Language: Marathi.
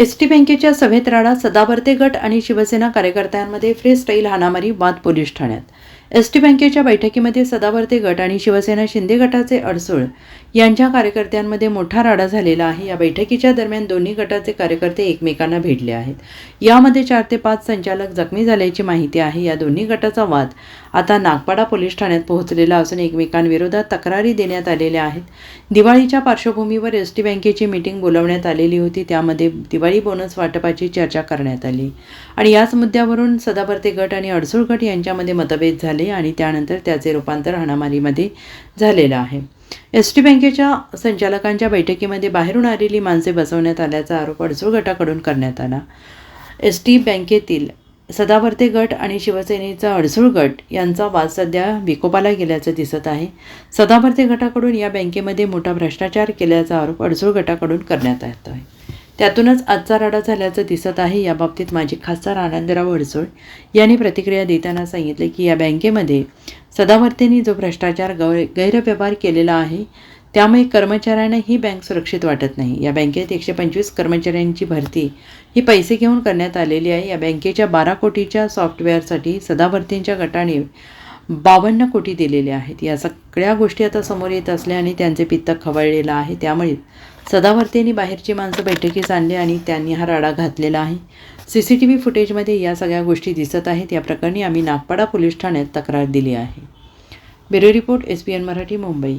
एस टी बँकेच्या सभेत राडा सदावर्ते गट आणि शिवसेना कार्यकर्त्यांमध्ये फ्री स्टाईल हाणामारी बाद पोलीस ठाण्यात. एस टी बँकेच्या बैठकीमध्ये सदावर्ते गट आणि शिवसेना शिंदे गटाचे अडसूळ यांच्या कार्यकर्त्यांमध्ये मोठा राडा झालेला आहे. या बैठकीच्या दरम्यान दोन्ही गटाचे कार्यकर्ते एकमेकांना भेटले आहेत. यामध्ये चार ते पाच संचालक जखमी झाल्याची माहिती आहे. या दोन्ही गटाचा वाद आता नागपाडा पोलीस ठाण्यात पोहोचलेला असून एकमेकांविरोधात तक्रारी देण्यात आलेल्या आहेत. दिवाळीच्या पार्श्वभूमीवर एस टी बँकेची मीटिंग बोलवण्यात आलेली होती. त्यामध्ये दिवाळी बोनस वाटपाची चर्चा करण्यात आली. आणि याच मुद्द्यावरून सदावर्ते गट आणि अडसूळ गट यांच्यामध्ये मतभेद झाले. आणि त्यानंतर त्याचे रूपांतर हाणामारीमध्ये झालेलं आहे. एस टी बँकेच्या संचालकांच्या बैठकीमध्ये बाहेरून आलेली माणसे बसवण्यात आल्याचा आरोप अडसूळ गटाकडून करण्यात आला. एस टी बँकेतील सदावर्ते गट आणि शिवसेनेचा अडसूळ गट यांचा वाद सध्या विकोपाला गेल्याचं दिसत आहे. सदावर्ते गटाकडून या बँकेमध्ये मोठा भ्रष्टाचार केल्याचा आरोप अडसूळ गटाकडून करण्यात येत आहे. त्यातूनच आजचा राडा झाल्याचं दिसत आहे. याबाबतीत माजी खासदार आनंदराव अडसूळ यांनी प्रतिक्रिया देताना सांगितले की या बँकेमध्ये सदावर्तींनी जो भ्रष्टाचार गै गैरव्यवहार केलेला आहे त्यामुळे कर्मचाऱ्यांना ही बँक सुरक्षित वाटत नाही. या बँकेत एकशे पंचवीस कर्मचाऱ्यांची भरती ही पैसे घेऊन करण्यात आलेली आहे. या बँकेच्या बारा कोटीच्या सॉफ्टवेअरसाठी सदावर्तींच्या गटाने बावन्न कोटी दिलेले आहेत. या सगळ्या गोष्टी आता समोर येत असल्या आणि त्यांचे पित्त खवळलेलं आहे. त्यामुळे सदावर्तींनी बाहेरची माणसं बैठकीस आणली आणि त्यांनी हा राडा घातलेला आहे. सी सी टी व्ही फुटेजमध्ये या सगळ्या गोष्टी दिसत आहेत. या प्रकरणी आम्ही नागपाडा पोलीस ठाण्यात तक्रार दिली आहे. Bureau report S P N Marathi Mumbai.